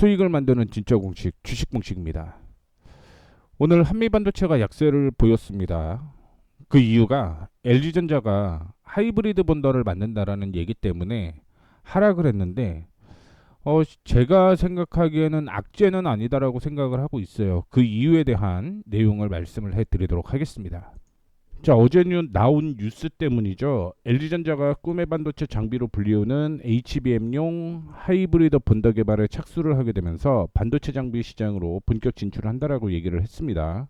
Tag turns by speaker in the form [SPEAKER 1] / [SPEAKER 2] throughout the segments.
[SPEAKER 1] 수익을 만드는 진짜 공식 주식 공식입니다. 오늘 한미반도체가 약세를 보였습니다. 그 이유가 LG전자가 하이브리드 본더를 만든다라는 얘기 때문에 하락을 했는데 어 제가 생각하기에는 악재는 아니다라고 생각을 하고 있어요. 그 이유에 대한 내용을 말씀을 해드리도록 하겠습니다. 자 어제 뉴, 나온 뉴스 때문이죠. LG전자가 꿈의 반도체 장비로 불리우는 HBM용 하이브리드 본더 개발에 착수를 하게 되면서 반도체 장비 시장으로 본격 진출한다라고 얘기를 했습니다.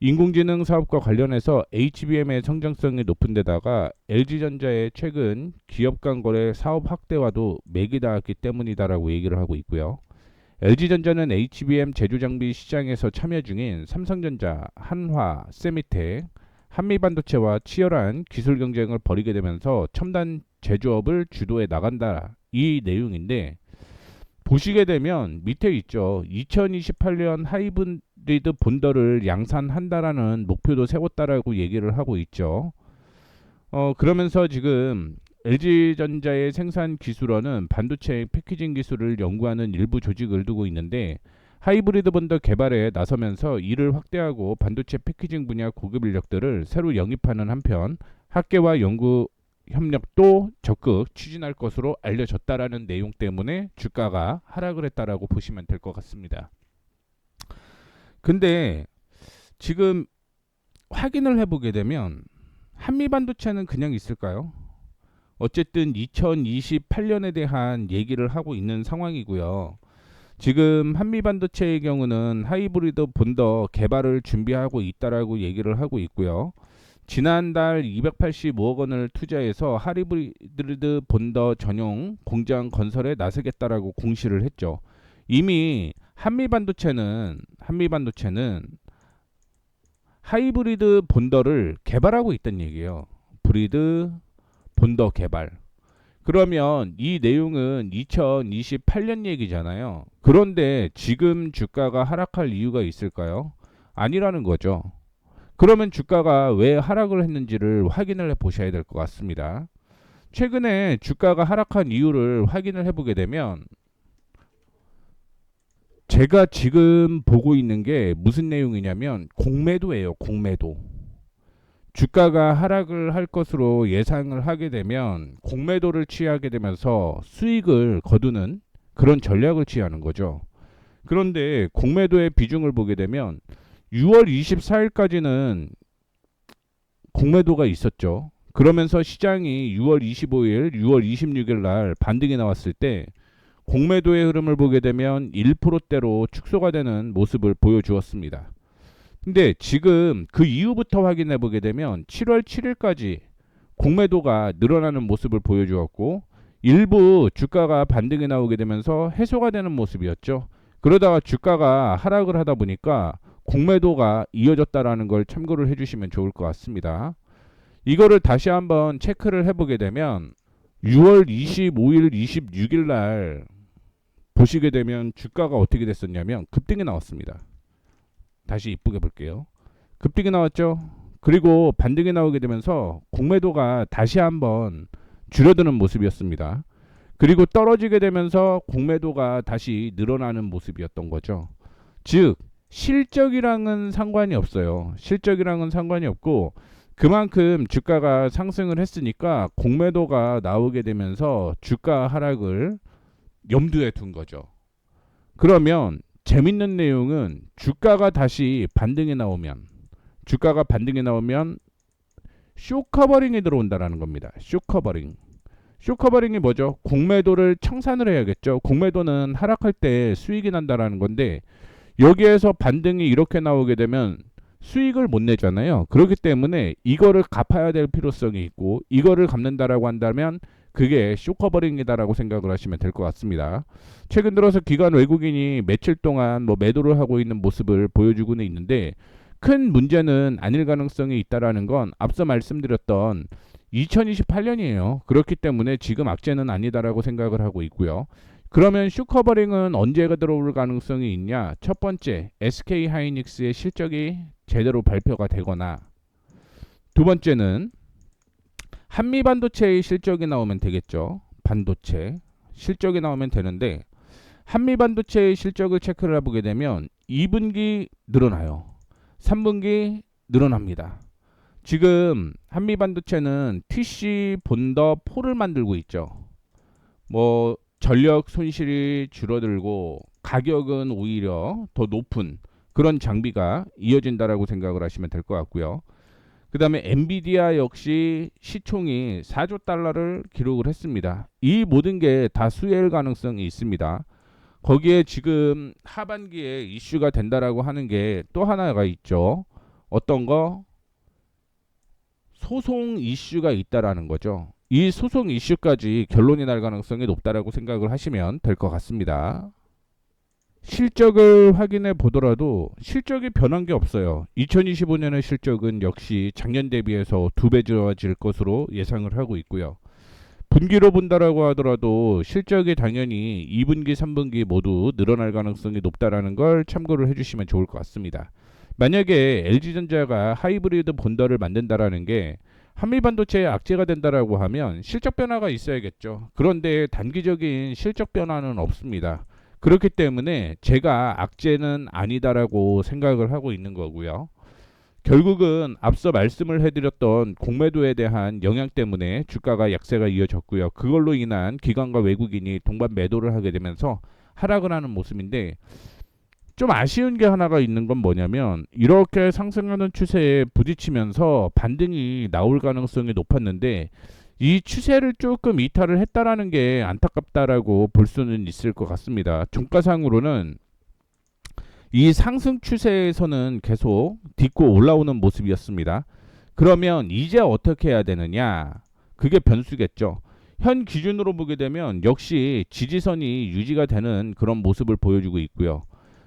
[SPEAKER 1] 인공지능 사업과 관련해서 HBM의 성장성이 높은 데다가 LG전자의 최근 기업 간 거래 사업 확대와도 맥이 닿았기 때문이다라고 얘기를 하고 있고요. LG전자는 HBM 제조 장비 시장에서 참여 중인 삼성전자, 한화, 세미텍, 한미 반도체와 치열한 기술 경쟁을 벌이게 되면서 첨단 제조업을 주도해 나간다. 이 내용인데 보시게 되면 밑에 있죠. 2028년 하이브리드 본더를 양산한다라는 목표도 세웠다라고 얘기를 하고 있죠. 어 그러면서 지금 LG전자의 생산 기술원은 반도체 패키징 기술을 연구하는 일부 조직을 두고 있는데 하이브리드 본더 개발에 나서면서 이를 확대하고 반도체 패키징 분야 고급 인력들을 새로 영입하는 한편 학계와 연구 협력도 적극 추진할 것으로 알려졌다라는 내용 때문에 주가가 하락을 했다라고 보시면 될 것 같습니다. 근데 지금 확인을 해보게 되면 한미 반도체는 그냥 있을까요? 어쨌든 2028년에 대한 얘기를 하고 있는 상황이고요. 지금 한미 반도체의 경우는 하이브리드 본더 개발을 준비하고 있다라고 얘기를 하고 있고요. 지난달 285억 원을 투자해서 하이브리드 본더 전용 공장 건설에 나서겠다라고 공시를 했죠. 이미 한미 반도체는 한미 반도체는 하이브리드 본더를 개발하고 있다는 얘기예요. 브리드 본더 개발. 그러면 이 내용은 2028년 얘기잖아요. 그런데 지금 주가가 하락할 이유가 있을까요? 아니라는 거죠. 그러면 주가가 왜 하락을 했는지를 확인을 해 보셔야 될 것 같습니다. 최근에 주가가 하락한 이유를 확인을 해보게 되면 제가 지금 보고 있는 게 무슨 내용이냐면 공매도예요. 공매도. 주가가 하락을 할 것으로 예상을 하게 되면 공매도를 취하게 되면서 수익을 거두는 그런 전략을 취하는 거죠. 그런데 공매도의 비중을 보게 되면 6월 24일까지는 공매도가 있었죠. 그러면서 시장이 6월 25일, 6월 26일 날 반등이 나왔을 때 공매도의 흐름을 보게 되면 1%대로 축소가 되는 모습을 보여주었습니다. 근데 지금 그 이후부터 확인해 보게 되면 7월 7일까지 공매도가 늘어나는 모습을 보여주었고 일부 주가가 반등이 나오게 되면서 해소가 되는 모습이었죠. 그러다가 주가가 하락을 하다 보니까 공매도가 이어졌다라는 걸 참고를 해주시면 좋을 것 같습니다. 이거를 다시 한번 체크를 해보게 되면 6월 25일, 26일 날 보시게 되면 주가가 어떻게 됐었냐면 급등이 나왔습니다. 다시 이쁘게 볼게요. 급등이 나왔죠. 그리고 반등이 나오게 되면서 공매도가 다시 한번 줄어드는 모습이었습니다. 그리고 떨어지게 되면서 공매도가 다시 늘어나는 모습이었던 거죠. 즉 실적이랑은 상관이 없어요. 실적이랑은 상관이 없고 그만큼 주가가 상승을 했으니까 공매도가 나오게 되면서 주가 하락을 염두에 둔 거죠. 그러면 재밌는 내용은 주가가 다시 반등이 나오면 주가가 반등이 나오면 쇼커버링이 들어온다라는 겁니다. 쇼커버링. 쇼커버링이 뭐죠? 공매도를 청산을 해야겠죠. 공매도는 하락할 때 수익이 난다라는 건데 여기에서 반등이 이렇게 나오게 되면 수익을 못 내잖아요. 그렇기 때문에 이거를 갚아야 될 필요성이 있고 이거를 갚는다라고 한다면 그게 쇼커버링이다라고 생각을 하시면 될 것 같습니다. 최근 들어서 기관 외국인이 며칠 동안 뭐 매도를 하고 있는 모습을 보여주고는 있는데 큰 문제는 아닐 가능성이 있다라는 건 앞서 말씀드렸던 2028년이에요. 그렇기 때문에 지금 악재는 아니다라고 생각을 하고 있고요. 그러면 슈커버링은 언제가 들어올 가능성이 있냐? 첫 번째, SK 하이닉스의 실적이 제대로 발표가 되거나 두 번째는 한미 반도체의 실적이 나오면 되겠죠. 반도체 실적이 나오면 되는데 한미 반도체의 실적을 체크를 해보게 되면 2분기 늘어나요. 3분기 늘어납니다. 지금 한미 반도체는 TC 본더 4를 만들고 있죠. 뭐 전력 손실이 줄어들고 가격은 오히려 더 높은 그런 장비가 이어진다라고 생각을 하시면 될 것 같고요. 그 다음에 엔비디아 역시 시총이 4조 달러를 기록을 했습니다. 이 모든 게 다 수혜일 가능성이 있습니다. 거기에 지금 하반기에 이슈가 된다라고 하는 게 또 하나가 있죠. 어떤 거? 소송 이슈가 있다라는 거죠. 이 소송 이슈까지 결론이 날 가능성이 높다라고 생각을 하시면 될 것 같습니다. 실적을 확인해 보더라도 실적이 변한 게 없어요. 2025년의 실적은 역시 작년 대비해서 두 배 좋아질 것으로 예상을 하고 있고요. 분기로 본다라고 하더라도 실적이 당연히 2분기, 3분기 모두 늘어날 가능성이 높다라는 걸 참고를 해주시면 좋을 것 같습니다. 만약에 LG전자가 하이브리드 본더를 만든다라는 게 한미 반도체의 악재가 된다라고 하면 실적 변화가 있어야겠죠. 그런데 단기적인 실적 변화는 없습니다. 그렇기 때문에 제가 악재는 아니다라고 생각을 하고 있는 거고요. 결국은 앞서 말씀을 해드렸던 공매도에 대한 영향 때문에 주가가 약세가 이어졌고요. 그걸로 인한 기관과 외국인이 동반 매도를 하게 되면서 하락을 하는 모습인데 좀 아쉬운 게 하나가 있는 건 뭐냐면 이렇게 상승하는 추세에 부딪히면서 반등이 나올 가능성이 높았는데 이 추세를 조금 이탈을 했다라는 게 안타깝다라고 볼 수는 있을 것 같습니다. 종가상으로는 이 상승 추세에서는 계속 딛고 올라오는 모습이었습니다. 그러면 이제 어떻게 해야 되느냐? 그게 변수겠죠. 현 기준으로 보게 되면 역시 지지선이 유지가 되는 그런 모습을 보여주고 있고요.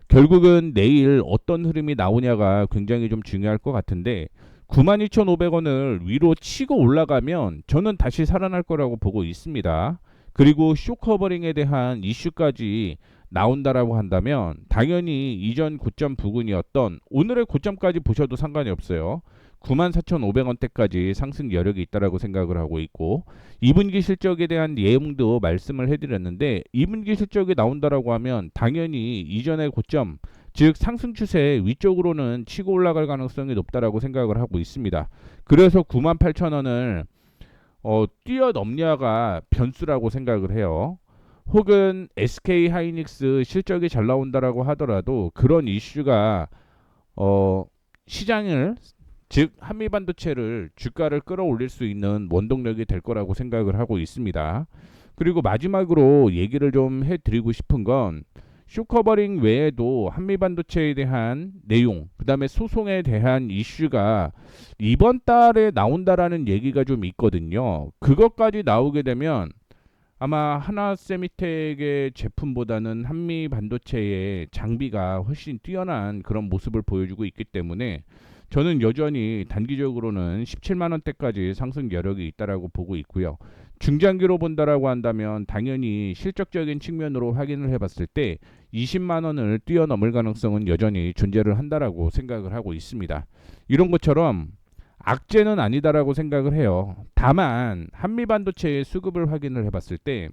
[SPEAKER 1] 결국은 내일 어떤 흐름이 나오냐가 굉장히 좀 중요할 것 같은데 92,500원을 위로 치고 올라가면 저는 다시 살아날 거라고 보고 있습니다. 그리고 쇼커버링에 대한 이슈까지 나온다라고 한다면 당연히 이전 고점 부근이었던 오늘의 고점까지 보셔도 상관이 없어요. 94,500원대까지 상승 여력이 있다라고 생각을 하고 있고 2분기 실적에 대한 내용도 말씀을 해드렸는데 2분기 실적이 나온다라고 하면 당연히 이전의 고점 즉 상승 추세 위쪽으로는 치고 올라갈 가능성이 높다라고 생각을 하고 있습니다. 그래서 98,000원을 어, 뛰어넘냐가 변수라고 생각을 해요. 혹은 SK 하이닉스 실적이 잘 나온다라고 하더라도 그런 이슈가 어, 시장을 즉 한미 반도체를 주가를 끌어올릴 수 있는 원동력이 될 거라고 생각을 하고 있습니다. 그리고 마지막으로 얘기를 좀 해드리고 싶은 건 쇼커버링 외에도 한미 반도체에 대한 내용, 그 다음에 소송에 대한 이슈가 이번 달에 나온다라는 얘기가 좀 있거든요. 그것까지 나오게 되면 아마 하나 세미텍의 제품보다는 한미 반도체의 장비가 훨씬 뛰어난 그런 모습을 보여주고 있기 때문에 저는 여전히 단기적으로는 17만 원대까지 상승 여력이 있다라고 보고 있고요. 중장기로 본다라고 한다면 당연히 실적적인 측면으로 확인을 해봤을 때 20만 원을 뛰어넘을 가능성은 여전히 존재를 한다라고 생각을 하고 있습니다. 이런 것처럼 악재는 아니다라고 생각을 해요. 다만 한미 반도체의 수급을 확인을 해봤을 때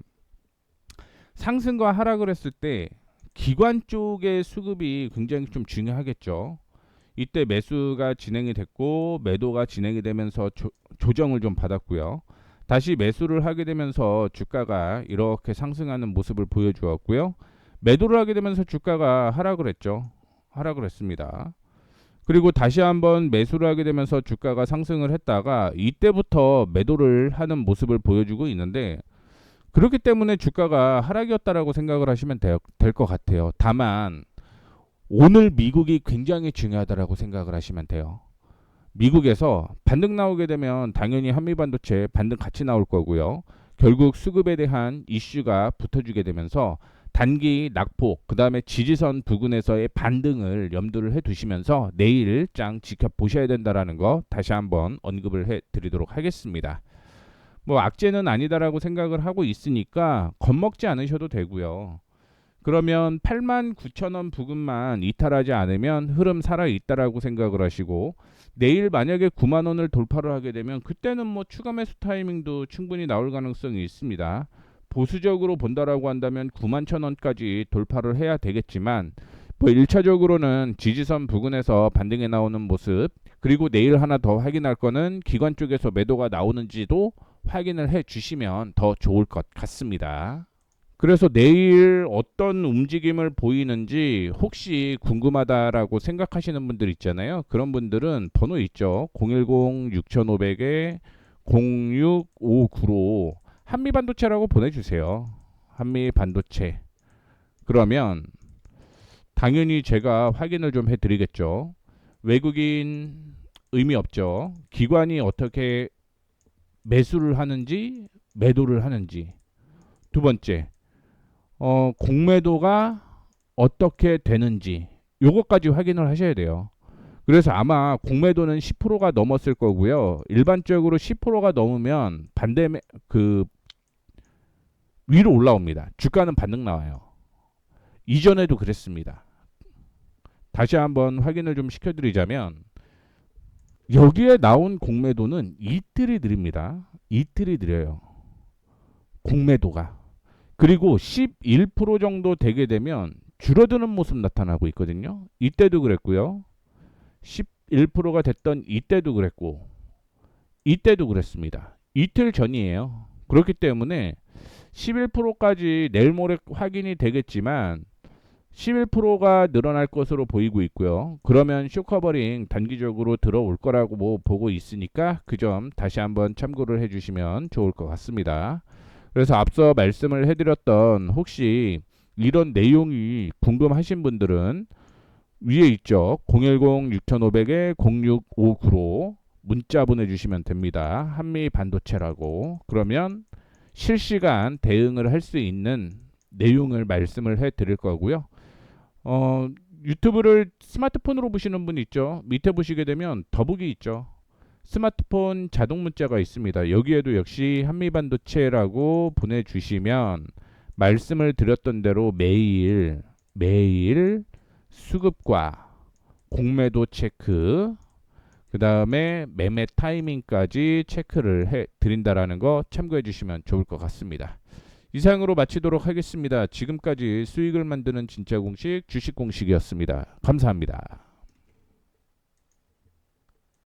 [SPEAKER 1] 상승과 하락을 했을 때 기관 쪽의 수급이 굉장히 좀 중요하겠죠. 이때 매수가 진행이 됐고 매도가 진행이 되면서 조, 조정을 좀 받았고요. 다시 매수를 하게 되면서 주가가 이렇게 상승하는 모습을 보여주었고요. 매도를 하게 되면서 주가가 하락을 했죠. 하락을 했습니다. 그리고 다시 한번 매수를 하게 되면서 주가가 상승을 했다가 이때부터 매도를 하는 모습을 보여주고 있는데 그렇기 때문에 주가가 하락이었다라고 생각을 하시면 될 것 같아요. 다만 오늘 미국이 굉장히 중요하다라고 생각을 하시면 돼요. 미국에서 반등 나오게 되면 당연히 한미 반도체 반등 같이 나올 거고요. 결국 수급에 대한 이슈가 붙어주게 되면서 단기 낙폭, 그 다음에 지지선 부근에서의 반등을 염두를 해 두시면서 내일 장 지켜보셔야 된다라는 거 다시 한번 언급을 해 드리도록 하겠습니다. 뭐 악재는 아니다라고 생각을 하고 있으니까 겁먹지 않으셔도 되고요. 그러면 8만 9천 원 부근만 이탈하지 않으면 흐름 살아 있다라고 생각을 하시고 내일 만약에 9만 원을 돌파를 하게 되면 그때는 뭐 추가 매수 타이밍도 충분히 나올 가능성이 있습니다. 보수적으로 본다라고 한다면 9만 천 원까지 돌파를 해야 되겠지만 뭐 1차적으로는 지지선 부근에서 반등해 나오는 모습 그리고 내일 하나 더 확인할 거는 기관 쪽에서 매도가 나오는지도 확인을 해 주시면 더 좋을 것 같습니다. 그래서 내일 어떤 움직임을 보이는지 혹시 궁금하다라고 생각하시는 분들 있잖아요. 그런 분들은 번호 있죠. 010-6500에 0659로 한미반도체라고 보내주세요. 한미반도체. 그러면 당연히 제가 확인을 좀 해드리겠죠. 외국인 의미 없죠. 기관이 어떻게 매수를 하는지 매도를 하는지. 두 번째, 어, 공매도가 어떻게 되는지 요것까지 확인을 하셔야 돼요. 그래서 아마 공매도는 10%가 넘었을 거고요. 일반적으로 10%가 넘으면 반대 매- 그 위로 올라옵니다. 주가는 반등 나와요. 이전에도 그랬습니다. 다시 한번 확인을 좀 시켜드리자면 여기에 나온 공매도는 이틀이 드립니다. 이틀이 드려요. 공매도가 그리고 11% 정도 되게 되면 줄어드는 모습 나타나고 있거든요. 이때도 그랬고요. 11%가 됐던 이때도 그랬고 이때도 그랬습니다. 이틀 전이에요. 그렇기 때문에 11%까지 내일 모레 확인이 되겠지만 11%가 늘어날 것으로 보이고 있고요. 그러면 쇼커버링 단기적으로 들어올 거라고 뭐 보고 있으니까 그 점 다시 한번 참고를 해주시면 좋을 것 같습니다. 그래서 앞서 말씀을 해드렸던 혹시 이런 내용이 궁금하신 분들은 위에 있죠. 010-6500에 0659로 문자 보내주시면 됩니다. 한미 반도체라고. 그러면 실시간 대응을 할 수 있는 내용을 말씀을 해 드릴 거고요. 어, 유튜브를 스마트폰으로 보시는 분 있죠. 밑에 보시게 되면 더보기 있죠. 스마트폰 자동 문자가 있습니다. 여기에도 역시 한미반도체라고 보내주시면 말씀을 드렸던 대로 매일 매일 수급과 공매도 체크 그 다음에 매매 타이밍까지 체크를 해 드린다라는 거 참고해 주시면 좋을 것 같습니다. 이상으로 마치도록 하겠습니다. 지금까지 수익을 만드는 진짜 공식 주식 공식이었습니다. 감사합니다.